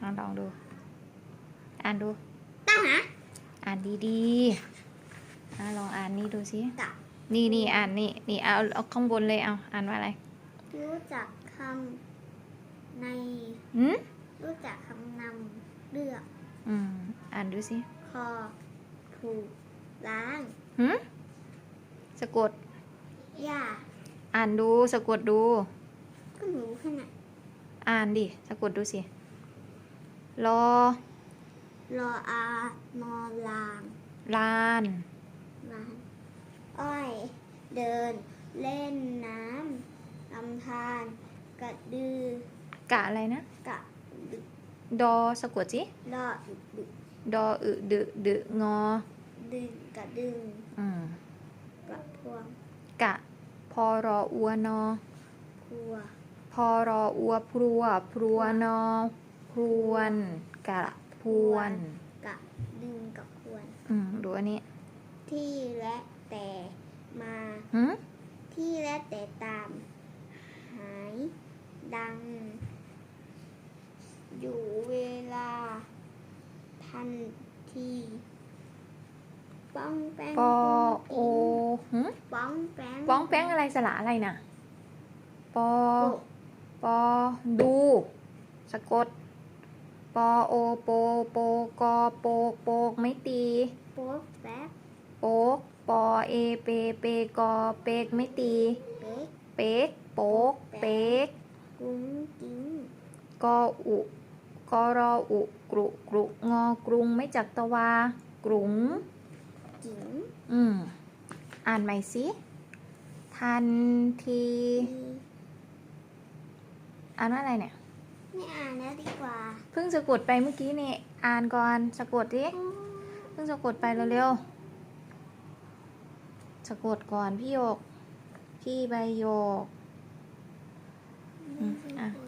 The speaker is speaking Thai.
ลองลองดู อ่านดูตั้งหาอ่านดีๆอะลองอ่านนี่ดูสิกับนี่นี่อ่านนี่นี่เอาเอาข้างบนเลยเอาอ่านว่าอะไรรู้จักคำในหืมรู้จักคำนำเลือกอืมอ่านดูสิคอถูกล้างหืมสะกดย่าอ่านดูสะกดดู ก็หนูขนาดอ่านดิสะกดดูสิ รอ รออานอลางลาน ลานอ้อย เดิน เล่นน้ำลำธารกระดือกะอะไรนะกะดึกดอสะกดสิรออึกดึกดออึดึดึงอดึงกระดึงอืมกระพวงกะ พอรออัวนอ พัว พอรออัวพรัวพรัวนอ พรวนกะพวนกะดึงกับพวนอืมดูอันนี้ที่และแต่มาหืมที่และแต่ตาม หายดัง อยู่เวลา ทันทีป้องแป้งปอโอหืมป้องแป้งป้องแป้งอะไรสละอะไรน่ะปอโปะปอดู สะกด ปอโอโปโปกอโปกโปกไม่ตี โป๊กแป๊กโป๊กปอเอเปเปกอเปกไม่ตี เป๊กเป๊กโป๊กเป๊กกุ้งกิ้งกออุกอรออุกรุกรุงอกรุงไม่จักตะวา กรุง จิ๋งอืม อ่านใหม่สิ ทันทีทีอ่านว่าอะไรเนี่ย ไม่อ่านแล้วดีกว่าเพิ่งสะกดไปเมื่อกี้นี่อ่านก่อนสะกดดิเพิ่งสะกดไปเร็วๆสะกดก่อนพี่โยก พี่ใบโยกอืมอะอะ